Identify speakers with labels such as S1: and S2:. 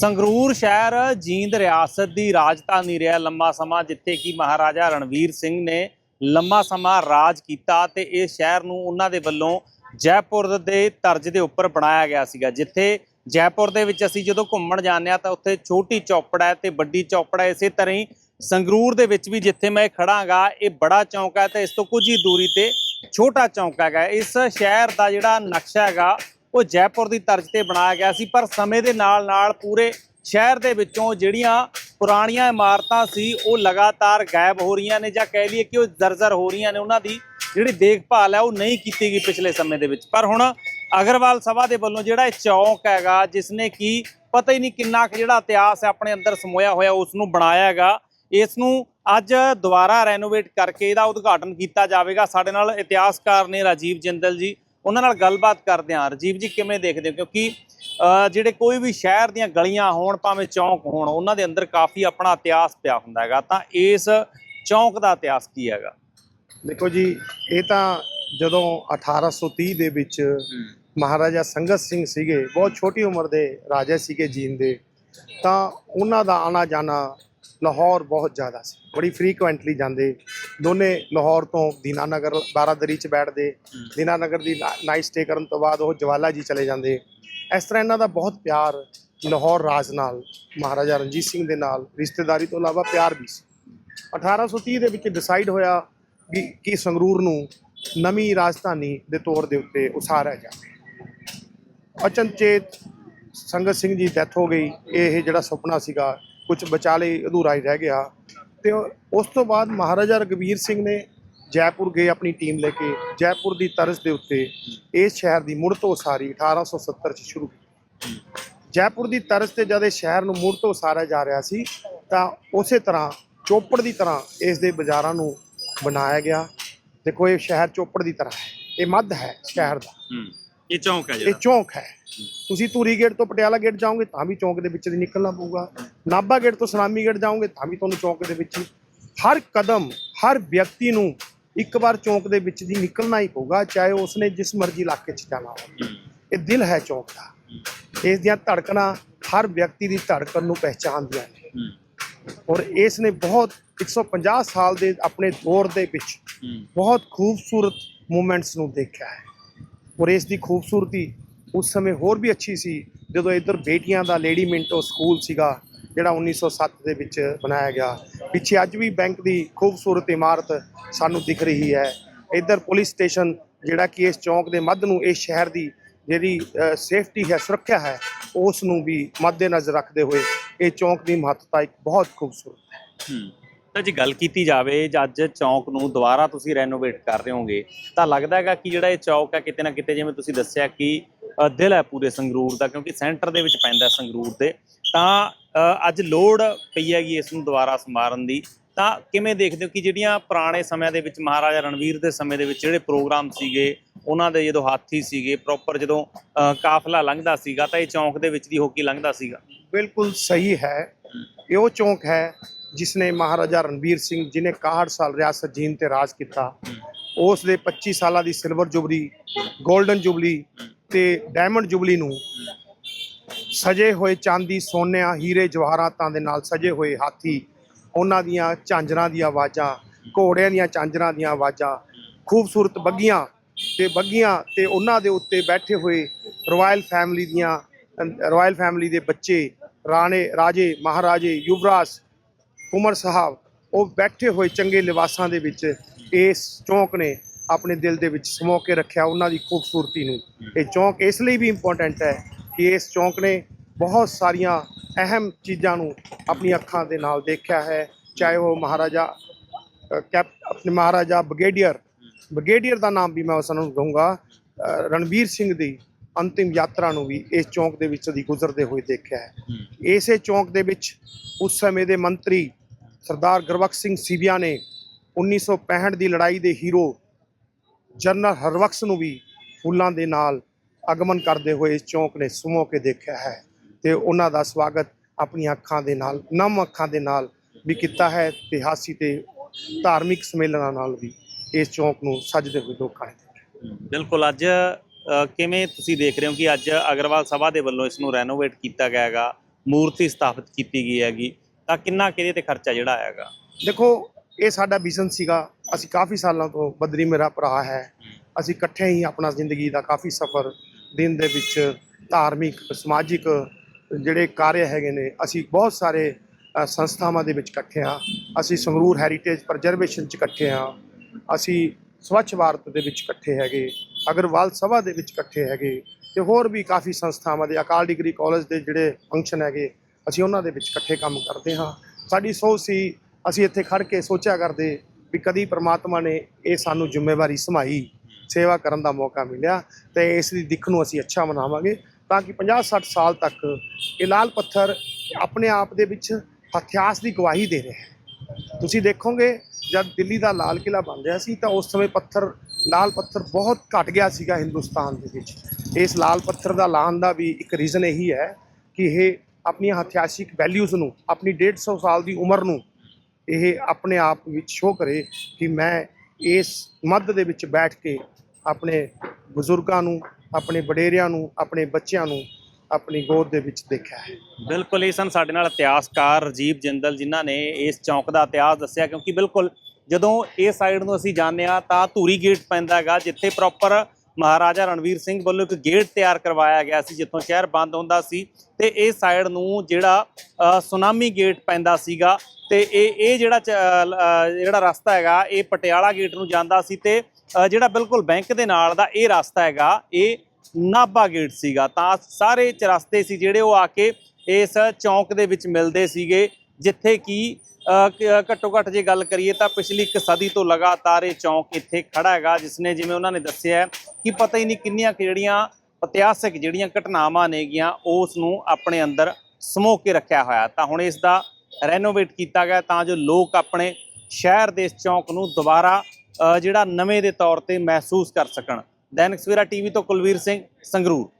S1: ਸੰਗਰੂਰ ਸ਼ਹਿਰ ਜੀਂਦ ਰਿਆਸਤ ਦੀ ਰਾਜਧਾਨੀ ਰਿਹਾ ਲੰਮਾ ਸਮਾਂ, ਜਿੱਥੇ ਕਿ ਮਹਾਰਾਜਾ ਰਣਵੀਰ ਸਿੰਘ ਨੇ ਲੰਮਾ ਸਮਾਂ ਰਾਜ ਕੀਤਾ ਤੇ ਇਹ ਸ਼ਹਿਰ ਨੂੰ ਉਹਨਾਂ ਦੇ ਵੱਲੋਂ ਜੈਪੁਰ ਦੇ ਤਰਜ਼ ਦੇ ਉੱਪਰ ਬਣਾਇਆ ਗਿਆ ਸੀਗਾ, ਜਿੱਥੇ ਜੈਪੁਰ ਦੇ ਵਿੱਚ ਅਸੀਂ ਜਦੋਂ ਘੁੰਮਣ ਜਾਂਦੇ ਆ ਤਾਂ ਉੱਥੇ ਛੋਟੀ ਚੌਪੜ ਹੈ ਤੇ ਵੱਡੀ ਚੌਪੜ ਹੈ ਇਸੇ ਤਰ੍ਹਾਂ ਹੀ ਸੰਗਰੂਰ ਦੇ ਵਿੱਚ ਵੀ ਜਿੱਥੇ ਮੈਂ ਖੜਾਂਗਾ ਇਹ ਬੜਾ ਚੌਂਕ ਹੈ ਤੇ ਇਸ ਤੋਂ ਕੁਝ ਹੀ ਦੂਰੀ ਤੇ ਛੋਟਾ ਚੌਂਕ ਹੈਗਾ। ਇਸ ਸ਼ਹਿਰ ਦਾ ਜਿਹੜਾ ਨਕਸ਼ਾ ਹੈਗਾ ਉਹ ਜੈਪੁਰ ਦੀ ਤਰਜ਼ ਤੇ ਬਣਾਇਆ ਗਿਆ ਸੀ, ਪਰ ਸਮੇਂ ਦੇ ਨਾਲ ਨਾਲ ਪੂਰੇ ਸ਼ਹਿਰ ਦੇ ਵਿੱਚੋਂ ਜਿਹੜੀਆਂ ਪੁਰਾਣੀਆਂ ਇਮਾਰਤਾਂ ਸੀ, ਉਹ ਲਗਾਤਾਰ ਗਾਇਬ ਹੋ ਰਹੀਆਂ ਨੇ ਜਾਂ ਕਹਿ ਲਈਏ ਕਿ ਉਹ ਜ਼ਰਜ਼ਰ ਹੋ ਰਹੀਆਂ ਨੇ। ਉਹਨਾਂ ਦੀ ਜਿਹੜੀ ਦੇਖਭਾਲ ਹੈ, ਉਹ ਨਹੀਂ ਕੀਤੀ ਗਈ ਪਿਛਲੇ ਸਮੇਂ ਦੇ ਵਿੱਚ। ਪਰ ਹੁਣ ਅਗਰਵਾਲ ਸਭਾ ਦੇ ਵੱਲੋਂ ਜਿਹੜਾ ਇਹ ਚੌਂਕ ਹੈਗਾ ਜਿਸ ਨੇ ਕੀ ਪਤਾ ਹੀ ਨਹੀਂ ਕਿੰਨਾ ਕੁ ਜਿਹੜਾ ਇਤਿਹਾਸ ਹੈ, ਆਪਣੇ ਅੰਦਰ ਸਮੋਇਆ ਹੋਇਆ, ਉਸ ਨੂੰ ਬਣਾਇਆ ਹੈਗਾ। ਇਸ ਨੂੰ ਅੱਜ ਦੁਬਾਰਾ ਰੈਨੋਵੇਟ ਕਰਕੇ ਇਹਦਾ ਉਦਘਾਟਨ ਕੀਤਾ ਜਾਵੇਗਾ। ਸਾਡੇ ਨਾਲ ਇਤਿਹਾਸਕਾਰ ਨੇ ਰਾਜੀਵ ਜਿੰਦਲ ਜੀ ਉਹਨਾਂ ਨਾਲ ਗੱਲਬਾਤ ਕਰਦੇ ਹਾਂ। ਰਾਜੀਵ ਜੀ ਕਿਵੇਂ ਦੇਖਦੇ ਹੋ? ਕਿਉਂਕਿ ਜਿਹੜੇ ਕੋਈ ਵੀ ਸ਼ਹਿਰ ਦੀਆਂ ਗਲੀਆਂ ਹੋਣ ਭਾਵੇਂ ਚੌਂਕ ਹੋਣ ਉਹਨਾਂ ਦੇ ਅੰਦਰ ਕਾਫੀ ਆਪਣਾ ਇਤਿਹਾਸ ਪਿਆ ਹੁੰਦਾ ਹੈਗਾ। ਤਾਂ ਇਸ ਚੌਂਕ ਦਾ ਇਤਿਹਾਸ ਕੀ ਹੈਗਾ?
S2: ਦੇਖੋ ਜੀ ਇਹ ਤਾਂ ਜਦੋਂ 1830 ਦੇ ਵਿੱਚ ਮਹਾਰਾਜਾ ਸੰਗਤ ਸਿੰਘ ਸੀਗੇ ਬਹੁਤ ਛੋਟੀ ਉਮਰ ਦੇ ਰਾਜਾ ਸੀਗੇ ਜੀਂਦ ਦੇ ਤਾਂ ਉਹਨਾਂ ਦਾ ਆਣਾ ਜਾਣਾ ਲਾਹੌਰ ਬਹੁਤ ਜ਼ਿਆਦਾ ਸੀ। ਬੜੀ ਫ੍ਰੀਕੁਐਂਟਲੀ ਜਾਂਦੇ। ਦੋਨੇ ਲਾਹੌਰ ਤੋਂ ਦੀਨਾਨਗਰ ਬਾਰਾਦਰੀ ਚ ਬੈਠਦੇ। ਦੀਨਾਨਗਰ ਦੀ ਨਾਈਟ ਸਟੇ ਕਰਨ ਤੋਂ ਬਾਅਦ ਉਹ ਜਵਾਲਾ ਜੀ ਚਲੇ ਜਾਂਦੇ। ਇਸ ਤਰ੍ਹਾਂ ਇਹਨਾਂ ਦਾ ਬਹੁਤ ਪਿਆਰ ਲਾਹੌਰ ਰਾਜ ਨਾਲ ਮਹਾਰਾਜਾ ਰਣਜੀਤ ਸਿੰਘ ਦੇ ਨਾਲ ਰਿਸ਼ਤੇਦਾਰੀ ਤੋਂ ਇਲਾਵਾ ਪਿਆਰ ਵੀ ਸੀ। 1830 ਦੇ ਵਿੱਚ ਡਿਸਾਈਡ ਹੋਇਆ ਕਿ ਕਿ ਸੰਗਰੂਰ ਨੂੰ ਨਵੀਂ ਰਾਜਧਾਨੀ ਦੇ ਤੌਰ ਦੇ ਉੱਤੇ ਉਸਾਰਿਆ ਜਾਵੇ। ਅਚਨਚੇਤ ਸੰਗਤ ਸਿੰਘ ਜੀ ਡੈਥ ਹੋ ਗਈ। ਇਹ ਜਿਹੜਾ ਸੁਪਨਾ ਸੀਗਾ ਕੁਝ ਵਿਚਾਲੇ ਅਧੂਰਾ ਹੀ ਰਹਿ ਗਿਆ। ਤੇ ਉਸ ਤੋਂ ਬਾਅਦ ਮਹਾਰਾਜਾ ਰਗਵੀਰ ਸਿੰਘ ਨੇ ਜੈਪੁਰ ਗਏ ਆਪਣੀ ਟੀਮ ਲੈ ਕੇ। ਜੈਪੁਰ ਦੀ ਤਰਜ਼ ਦੇ ਉੱਤੇ ਇਸ ਸ਼ਹਿਰ ਦੀ ਮੁੜ ਤੋਂ ਉਸਾਰੀ 1870 ਚ ਸ਼ੁਰੂ ਕੀਤੀ। ਜੈਪੁਰ ਦੀ ਤਰਜ਼ ਤੇ ਜਦ ਇਹ ਸ਼ਹਿਰ ਨੂੰ ਮੁੜ ਤੋਂ ਉਸਾਰਿਆ ਜਾ ਰਿਹਾ ਸੀ, ਤਾਂ ਉਸੇ ਤਰ੍ਹਾਂ ਚੋਪੜ ਦੀ ਤਰ੍ਹਾਂ ਇਸ ਦੇ ਬਾਜ਼ਾਰਾਂ ਨੂੰ ਬਣਾਇਆ ਗਿਆ। ਦੇਖੋ, ਇਹ ਸ਼ਹਿਰ ਚੋਪੜ ਦੀ ਤਰ੍ਹਾਂ ਹੈ, ਇਹ ਮੱਧ ਹੈ ਸ਼ਹਿਰ ਦਾ।
S1: ਇਹ ਚੌਂਕ ਹੈ
S2: ਇਹ ਚੌਂਕ ਹੈ। ਤੁਸੀਂ ਧੂਰੀ ਗੇਟ ਤੋਂ ਪਟਿਆਲਾ ਗੇਟ ਜਾਓਗੇ ਤਾਂ ਵੀ ਚੌਂਕ ਦੇ ਵਿੱਚ ਦੀ ਨਿਕਲਣਾ ਪਊਗਾ। ਨਾਭਾ ਗੇਟ ਤੋਂ ਸਲਾਮੀ ਗੇਟ ਜਾਓਗੇ ਤਾਂ ਵੀ ਤੁਹਾਨੂੰ ਚੌਂਕ ਦੇ ਵਿੱਚ ਹੀ ਹਰ ਕਦਮ ਹਰ ਵਿਅਕਤੀ ਨੂੰ ਇੱਕ ਵਾਰ ਚੌਂਕ ਦੇ ਵਿੱਚ ਦੀ ਨਿਕਲਣਾ ਹੀ ਪਊਗਾ ਚਾਹੇ ਉਸਨੇ ਜਿਸ ਮਰਜ਼ੀ ਇਲਾਕੇ 'ਚ ਜਾਣਾ ਹੋਵੇ। ਇਹ ਦਿਲ ਹੈ ਚੌਂਕ ਦਾ। ਇਸ ਦੀਆਂ ਧੜਕਣਾਂ ਹਰ ਵਿਅਕਤੀ ਦੀ ਧੜਕਣ ਨੂੰ ਪਹਿਚਾਨਦੀਆਂ ਨੇ। ਔਰ ਇਸ ਨੇ ਬਹੁਤ 150 ਸਾਲ ਦੇ ਆਪਣੇ ਦੌਰ ਦੇ ਵਿੱਚ ਬਹੁਤ ਖੂਬਸੂਰਤ ਮੂਮੈਂਟਸ ਨੂੰ ਦੇਖਿਆ ਹੈ। ਔਰ ਇਸ ਦੀ ਖੂਬਸੂਰਤੀ ਉਸ ਸਮੇਂ ਹੋਰ ਵੀ ਅੱਛੀ ਸੀ, ਜਦੋਂ ਇੱਧਰ ਬੇਟੀਆਂ ਦਾ ਲੇਡੀ ਮਿੰਟੋ ਸਕੂਲ ਸੀਗਾ, ਜਿਹੜਾ 1907 ਦੇ ਵਿੱਚ ਬਣਾਇਆ ਗਿਆ। ਪਿੱਛੇ ਅੱਜ ਵੀ ਬੈਂਕ ਦੀ ਖੂਬਸੂਰਤ ਇਮਾਰਤ ਸਾਨੂੰ ਦਿਖ ਰਹੀ ਹੈ। ਇੱਧਰ ਪੁਲਿਸ ਸਟੇਸ਼ਨ ਜਿਹੜਾ ਕਿ ਇਸ ਚੌਂਕ ਦੇ ਮੱਧ ਨੂੰ, ਇਸ ਸ਼ਹਿਰ ਦੀ ਜਿਹੜੀ ਸੇਫਟੀ ਹੈ, ਸੁਰੱਖਿਆ ਹੈ, ਉਸ ਨੂੰ ਵੀ ਮੱਦੇਨਜ਼ਰ ਰੱਖਦੇ ਹੋਏ ਇਹ ਚੌਂਕ ਦੀ ਮਹੱਤਤਾ ਇੱਕ ਬਹੁਤ ਖੂਬਸੂਰਤ ਹੈ।
S1: ਤਾਂ ਜੇ ਗੱਲ ਕੀਤੀ ਜਾਵੇ ਜੇ ਅੱਜ ਚੌਂਕ ਨੂੰ ਦੁਬਾਰਾ ਤੁਸੀਂ ਰੈਨੋਵੇਟ ਕਰ ਰਹੇ ਹੋਗੇ ਤਾਂ ਲੱਗਦਾ ਹੈਗਾ ਕਿ ਜਿਹੜਾ ਇਹ ਚੌਕ ਹੈ ਕਿਤੇ ਨਾ ਕਿਤੇ ਜਿਵੇਂ ਤੁਸੀਂ ਦੱਸਿਆ ਕਿ ਦਿਲ ਹੈ ਪੂਰੇ ਸੰਗਰੂਰ ਦਾ ਕਿਉਂਕਿ ਸੈਂਟਰ ਦੇ ਵਿੱਚ ਪੈਂਦਾ ਸੰਗਰੂਰ ਦੇ। ਤਾਂ ਅੱਜ ਲੋੜ ਪਈ ਹੈਗੀ ਇਸ ਨੂੰ ਦੁਬਾਰਾ ਸੰਭਾਰਨ ਦੀ। ਤਾਂ ਕਿਵੇਂ ਦੇਖਦੇ ਹੋ ਕਿ ਜਿਹੜੀਆਂ ਪੁਰਾਣੇ ਸਮਿਆਂ ਦੇ ਵਿੱਚ ਮਹਾਰਾਜਾ ਰਣਵੀਰ ਦੇ ਸਮੇਂ ਦੇ ਵਿੱਚ ਜਿਹੜੇ ਪ੍ਰੋਗਰਾਮ ਸੀਗੇ, ਉਹਨਾਂ ਦੇ ਜਦੋਂ ਹਾਥੀ ਸੀਗੇ ਪ੍ਰੋਪਰ ਜਦੋਂ ਕਾਫਲਾ ਲੰਘਦਾ ਸੀਗਾ, ਤਾਂ ਇਹ ਚੌਂਕ ਦੇ ਵਿੱਚ ਦੀ ਹੋ ਕੇ ਲੰਘਦਾ ਸੀਗਾ?
S2: ਬਿਲਕੁਲ ਸਹੀ ਹੈ। ਇਹ ਉਹ ਚੌਂਕ ਹੈ ਜਿਸ ਨੇ ਮਹਾਰਾਜਾ ਰਣਬੀਰ ਸਿੰਘ ਜਿਨੇ 61 ਸਾਲ ਰਿਆਸਤ ਜੀਨ ਤੇ ਰਾਜ ਕੀਤਾ, ਉਸ ਦੇ 25 ਸਾਲਾਂ ਦੀ ਸਿਲਵਰ ਜੁਬਲੀ 골ਡਨ ਜੁਬਲੀ ਤੇ ਡਾਇਮੰਡ ਜੁਬਲੀ ਨੂੰ ਸਜੇ ਹੋਏ ਚਾਂਦੀ ਸੋਨਿਆਂ ਹੀਰੇ ਜਵਾਹਰਾਤਾਂ ਦੇ ਨਾਲ ਸਜੇ ਹੋਏ ਹਾਥੀ, ਉਹਨਾਂ ਦੀਆਂ ਝਾਂਜਰਾਂ ਦੀਆਂ ਆਵਾਜ਼ਾਂ, ਘੋੜਿਆਂ ਦੀਆਂ ਝਾਂਜਰਾਂ ਦੀਆਂ ਆਵਾਜ਼ਾਂ, ਖੂਬਸੂਰਤ ਬੱਗੀਆਂ ਤੇ ਬੱਗੀਆਂ ਤੇ ਉਹਨਾਂ ਦੇ ਉੱਤੇ ਬੈਠੇ ਹੋਏ ਰਾਇਲ ਫੈਮਿਲੀ ਦੀਆਂ ਰਾਇਲ ਫੈਮਿਲੀ ਦੇ ਬੱਚੇ, ਰਾਣੇ, ਰਾਜੇ, ਮਹਾਰਾਜੇ, ਯੁਵਰਾਜ ਉਮਰ ਸਾਹਿਬ ਉਹ ਬੈਠੇ ਹੋਏ ਚੰਗੇ ਲਿਬਾਸਾਂ ਦੇ ਵਿੱਚ ਇਸ ਚੌਂਕ ਨੇ ਆਪਣੇ ਦਿਲ ਦੇ ਵਿੱਚ ਸਮੋ ਕੇ ਰੱਖਿਆ ਉਹਨਾਂ ਦੀ ਖੂਬਸੂਰਤੀ ਨੂੰ। ਇਹ ਚੌਂਕ ਇਸ ਲਈ ਵੀ ਇੰਪੋਰਟੈਂਟ ਹੈ ਕਿ ਇਸ ਚੌਂਕ ਨੇ ਬਹੁਤ ਸਾਰੀਆਂ ਅਹਿਮ ਚੀਜ਼ਾਂ ਨੂੰ ਆਪਣੀ ਅੱਖਾਂ ਦੇ ਨਾਲ ਦੇਖਿਆ ਹੈ ਚਾਹੇ ਉਹ ਮਹਾਰਾਜਾ ਕੈਪ ਆਪਣੇ ਮਹਾਰਾਜਾ ਬ੍ਰਿਗੇਡੀਅਰ ਬ੍ਰਿਗੇਡੀਅਰ ਦਾ ਨਾਮ ਵੀ ਮੈਂ ਉਸ ਨੂੰ ਦਊਂਗਾ ਅ, ਰਣਵੀਰ ਸਿੰਘ ਦੀ ਅੰਤਿਮ ਯਾਤਰਾ ਨੂੰ ਵੀ ਇਸ ਚੌਂਕ ਦੇ ਵਿੱਚ ਦੀ ਗੁਜ਼ਰਦੇ ਹੋਏ ਦੇਖਿਆ ਹੈ। ਇਸੇ ਚੌਂਕ ਦੇ ਵਿੱਚ ਉਸ ਸਮੇਂ ਦੇ ਮੰਤਰੀ ਸਰਦਾਰ ਗੁਰਬਖਸ਼ ਸਿੰਘ ਸੀਬੀਆ ਨੇ 1965 ਦੀ ਲੜਾਈ ਦੇ ਹੀਰੋ ਜਨਰਲ ਹਰਬਖਸ਼ ਨੂੰ ਵੀ ਫੁੱਲਾਂ ਦੇ ਨਾਲ ਆਗਮਨ ਕਰਦੇ ਹੋਏ ਇਸ ਚੌਂਕ ਨੇ ਸੁਮੋ ਕੇ ਦੇਖਿਆ ਹੈ ਤੇ ਉਹਨਾਂ ਦਾ ਸਵਾਗਤ ਆਪਣੀਆਂ ਅੱਖਾਂ ਦੇ ਨਾਲ, ਨਮ ਅੱਖਾਂ ਦੇ ਨਾਲ ਵੀ ਕੀਤਾ ਹੈ ਇਤਿਹਾਸੀ ਹਾਸੀ ਤੇ ਧਾਰਮਿਕ ਸਮੇਲਨਾਂ ਨਾਲ ਵੀ ਇਸ ਚੌਂਕ ਨੂੰ ਸਜਦੇ ਹੋਏ ਲੋਕਾਂ ਨੇ ਦੇਖਿਆ।
S1: ਬਿਲਕੁਲ, ਅੱਜ ਕਿਵੇਂ ਤੁਸੀਂ ਦੇਖ ਰਹੇ ਹੋ ਕਿ ਅੱਜ ਅਗਰਵਾਲ ਸਭਾ ਦੇ ਵੱਲੋਂ ਇਸ ਨੂੰ ਰੈਨੋਵੇਟ ਕੀਤਾ ਗਿਆ ਹੈਗਾ, ਮੂਰਤੀ ਸਥਾਪਿਤ ਕੀਤੀ ਗਈ ਹੈਗੀ। ਤਾਂ ਕਿੰਨਾ ਕਿਹਦੇ ਤੇ ਖਰਚਾ ਜਿਹੜਾ ਆਏਗਾ
S2: ਦੇਖੋ, ਇਹ ਸਾਡਾ ਵਿਜ਼ਨ ਸੀਗਾ। ਅਸੀਂ ਕਾਫੀ ਸਾਲਾਂ ਤੋਂ ਬਦਰੀ ਮੇਰਾ ਭਰਾ ਹੈ। ਅਸੀਂ ਇਕੱਠੇ ਹੀ ਆਪਣਾ ਜ਼ਿੰਦਗੀ ਦਾ ਕਾਫੀ ਸਫ਼ਰ, ਦਿਨ ਦੇ ਵਿੱਚ ਧਾਰਮਿਕ, ਸਮਾਜਿਕ ਜਿਹੜੇ ਕਾਰਜ ਹੈਗੇ ਨੇ, ਅਸੀਂ ਬਹੁਤ ਸਾਰੇ ਸੰਸਥਾਵਾਂ ਦੇ ਵਿੱਚ ਇਕੱਠੇ ਹਾਂ। ਅਸੀਂ ਸੰਗਰੂਰ ਹੈਰੀਟੇਜ ਪ੍ਰਜਰਵੇਸ਼ਨ ਚ ਇਕੱਠੇ ਹਾਂ। ਅਸੀਂ ਸਵੱਛ ਭਾਰਤ ਦੇ ਵਿੱਚ ਇਕੱਠੇ ਹੈਗੇ, ਅਗਰਵਾਲ ਸਭਾ ਦੇ ਵਿੱਚ ਇਕੱਠੇ ਹੈਗੇ ਤੇ ਹੋਰ ਵੀ ਕਾਫੀ ਸੰਸਥਾਵਾਂ ਦੇ, ਅਕਾਲ ਡਿਗਰੀ ਕਾਲਜ ਦੇ ਜਿਹੜੇ ਫੰਕਸ਼ਨ ਹੈਗੇ ਅਸੀਂ ਉਹਨਾਂ ਦੇ ਵਿੱਚ ਇਕੱਠੇ ਕੰਮ ਕਰਦੇ ਹਾਂ। ਸਾਡੀ ਸੋਚ ਸੀ, ਅਸੀਂ ਇੱਥੇ ਖੜ ਕੇ ਸੋਚਿਆ ਕਰਦੇ ਵੀ ਕਦੀ ਪ੍ਰਮਾਤਮਾ ਨੇ ਇਹ ਸਾਨੂੰ ਜ਼ਿੰਮੇਵਾਰੀ ਸਮਾਈ, ਸੇਵਾ ਕਰਨ ਦਾ ਮੌਕਾ ਮਿਲਿਆ ਤੇ ਇਸ ਦੀ ਦਿੱਖ ਨੂੰ ਅਸੀਂ ਅੱਛਾ ਮਨਾਵਾਂਗੇ ਤਾਂ ਕਿ 50 60 ਸਾਲ ਤੱਕ ਇਹ ਲਾਲ ਪੱਥਰ ਆਪਣੇ ਆਪ ਦੇ ਵਿੱਚ ਇਤਿਹਾਸ ਦੀ ਗਵਾਹੀ ਦੇ ਰਿਹਾ ਹੈ। ਤੁਸੀਂ ਦੇਖੋਗੇ, ਜਦ ਦਿੱਲੀ ਦਾ ਲਾਲ ਕਿਲਾ ਬਣ ਰਿਹਾ ਸੀ ਤਾਂ ਉਸ ਸਮੇਂ ਪੱਥਰ, ਲਾਲ ਪੱਥਰ ਬਹੁਤ ਘਟ ਗਿਆ ਸੀਗਾ ਹਿੰਦੁਸਤਾਨ ਦੇ ਵਿੱਚ। ਇਸ ਲਾਲ ਪੱਥਰ ਦਾ ਲਾਉਣ ਦਾ ਵੀ ਇੱਕ ਰੀਜ਼ਨ ਇਹੀ ਹੈ ਕਿ ਇਹ ਆਪਣੀਆਂ ਹਥਿਆਸਿਕ ਵੈਲਿਊਜ਼ ਨੂੰ, ਆਪਣੀ 150 ਸਾਲ ਦੀ ਉਮਰ ਨੂੰ ਇਹ ਆਪਣੇ ਆਪ ਵਿੱਚ ਸ਼ੋਅ ਕਰੇ ਕਿ ਮੈਂ ਇਸ ਮੱਧ ਦੇ ਵਿੱਚ ਬੈਠ ਕੇ ਆਪਣੇ ਬਜ਼ੁਰਗਾਂ ਨੂੰ, ਆਪਣੇ ਵਡੇਰਿਆਂ ਨੂੰ, ਆਪਣੇ ਬੱਚਿਆਂ ਨੂੰ ਆਪਣੀ ਗੋਦ ਦੇ ਵਿੱਚ ਦੇਖਿਆ ਹੈ।
S1: ਬਿਲਕੁਲ, ਇਹ ਸਨ ਸਾਡੇ ਨਾਲ ਇਤਿਹਾਸਕਾਰ ਰਜੀਵ ਜਿੰਦਲ ਜਿਨ੍ਹਾਂ ਨੇ ਇਸ ਚੌਂਕ ਦਾ ਇਤਿਹਾਸ ਦੱਸਿਆ, ਕਿਉਂਕਿ ਬਿਲਕੁਲ ਜਦੋਂ ਇਹ ਸਾਈਡ ਨੂੰ ਅਸੀਂ ਜਾਂਦੇ ਆ ਤਾਂ ਧੂਰੀ ਗੇਟ ਪੈਂਦਾ ਹੈਗਾ, ਜਿੱਥੇ ਪ੍ਰੋਪਰ ਮਹਾਰਾਜਾ ਰਣਵੀਰ ਸਿੰਘ ਵੱਲੋਂ ਇੱਕ ਗੇਟ ਤਿਆਰ ਕਰਵਾਇਆ ਗਿਆ ਸੀ, ਜਿੱਥੋਂ ਸ਼ਹਿਰ ਬੰਦ ਹੁੰਦਾ ਸੀ ਤੇ ਇਹ ਸਾਈਡ ਨੂੰ ਜਿਹੜਾ ਸੁਨਾਮੀ ਗੇਟ ਪੈਂਦਾ ਸੀਗਾ ਤੇ ਇਹ ਇਹ ਜਿਹੜਾ ਚ- ਜਿਹੜਾ ਰਸਤਾ ਹੈਗਾ, ਇਹ ਪਟਿਆਲਾ ਗੇਟ ਨੂੰ ਜਾਂਦਾ ਸੀ ਤੇ ਜਿਹੜਾ ਬਿਲਕੁਲ ਬੈਂਕ ਦੇ ਨਾਲ ਦਾ ਇਹ ਰਸਤਾ ਹੈਗਾ, ਇਹ ਨਾਭਾ ਗੇਟ ਸੀਗਾ। ਤਾਂ ਸਾਰੇ ਚਰਸਤੇ ਸੀ ਜਿਹੜੇ ਉਹ ਆ ਕੇ ਇਸ ਚੌਂਕ ਦੇ ਵਿੱਚ ਮਿਲਦੇ ਸੀਗੇ। ਜਿੱਥੇ ਕਿ ਘੱਟੋ ਘੱਟ ਜੇ ਗੱਲ ਕਰੀਏ ਤਾਂ ਪਿਛਲੀ ਇੱਕ ਸਦੀ ਤੋਂ ਲਗਾਤਾਰ ਇਹ ਚੌਂਕ ਇੱਥੇ ਖੜਾ ਹੈਗਾ ਜਿਸ ਨੇ ਜਿਵੇਂ ਉਹਨਾਂ ਨੇ ਦੱਸਿਆ ਕਿ ਪਤਾ ਹੀ ਨਹੀਂ ਕਿੰਨੀਆਂ ਕੁ ਜਿਹੜੀਆਂ ਇਤਿਹਾਸਿਕ ਜਿਹੜੀਆਂ ਘਟਨਾਵਾਂ ਨੇਗੀਆਂ, ਉਸ ਨੂੰ ਆਪਣੇ ਅੰਦਰ ਸਮੋ ਕੇ ਰੱਖਿਆ ਹੋਇਆ। ਤਾਂ ਹੁਣ ਇਸ ਦਾ ਰੈਨੋਵੇਟ ਕੀਤਾ ਗਿਆ, ਤਾਂ ਜੋ ਲੋਕ ਆਪਣੇ ਸ਼ਹਿਰ ਦੇ ਇਸ ਚੌਂਕ ਨੂੰ ਦੁਬਾਰਾ ਜਿਹੜਾ ਨਵੇਂ ਦੇ ਤੌਰ ਤੇ ਮਹਿਸੂਸ ਕਰ ਸਕਣ। ਦੈਨਿਕ ਸਵੇਰਾ ਟੀਵੀ ਤੋਂ ਕੁਲਵੀਰ ਸਿੰਘ, ਸੰਗਰੂਰ।